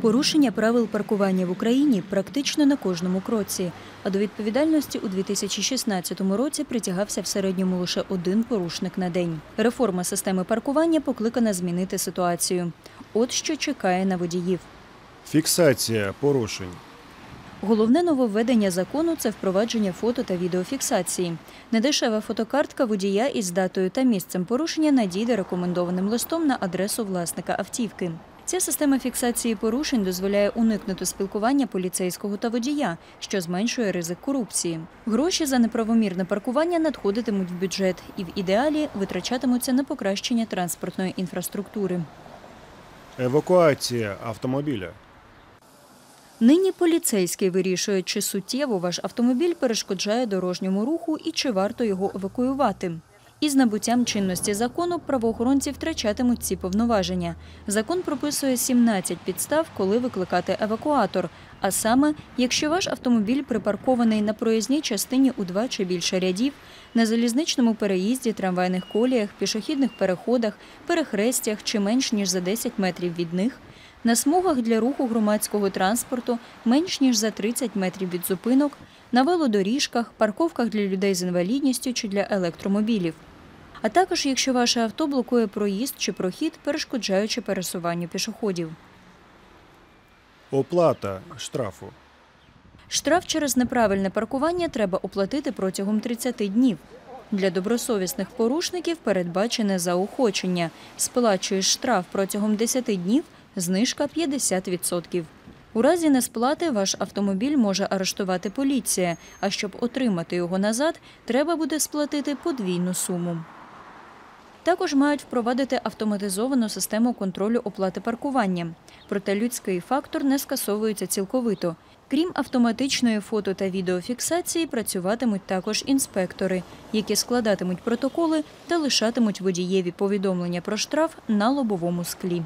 Порушення правил паркування в Україні практично на кожному кроці. А до відповідальності у 2016 році притягався в середньому лише один порушник на день. Реформа системи паркування покликана змінити ситуацію. От що чекає на водіїв. Фіксація порушень. Головне нововведення закону це впровадження фото та відеофіксації. Недешева фотокартка водія із датою та місцем порушення надійде рекомендованим листом на адресу власника автівки. Ця система фіксації порушень дозволяє уникнути спілкування поліцейського та водія, що зменшує ризик корупції. Гроші за неправомірне паркування надходитимуть в бюджет і в ідеалі витрачатимуться на покращення транспортної інфраструктури. Евакуація автомобіля. Нині поліцейський вирішує, чи суттєво ваш автомобіль перешкоджає дорожньому руху і чи варто його евакуювати. Із набуттям чинності закону правоохоронці втрачатимуть ці повноваження. Закон прописує 17 підстав, коли викликати евакуатор. А саме, якщо ваш автомобіль припаркований на проїзній частині у два чи більше рядів, на залізничному переїзді, трамвайних коліях, пішохідних переходах, перехрестях чи менш ніж за 10 метрів від них, на смугах для руху громадського транспорту менш ніж за 30 метрів від зупинок, на велодоріжках, парковках для людей з інвалідністю чи для електромобілів. А також якщо ваше авто блокує проїзд чи прохід, перешкоджаючи пересуванню пішоходів. Оплата штрафу. Штраф через неправильне паркування треба оплатити протягом 30 днів. Для добросовісних порушників передбачене заохочення. Сплачуєш штраф протягом 10 днів, знижка 50%. У разі несплати ваш автомобіль може арештувати поліція, а щоб отримати його назад, треба буде сплатити подвійну суму. Також мають впровадити автоматизовану систему контролю оплати паркування. Проте людський фактор не скасовується цілковито. Крім автоматичної фото та відеофіксації, працюватимуть також інспектори, які складатимуть протоколи та лишатимуть водієві повідомлення про штраф на лобовому склі.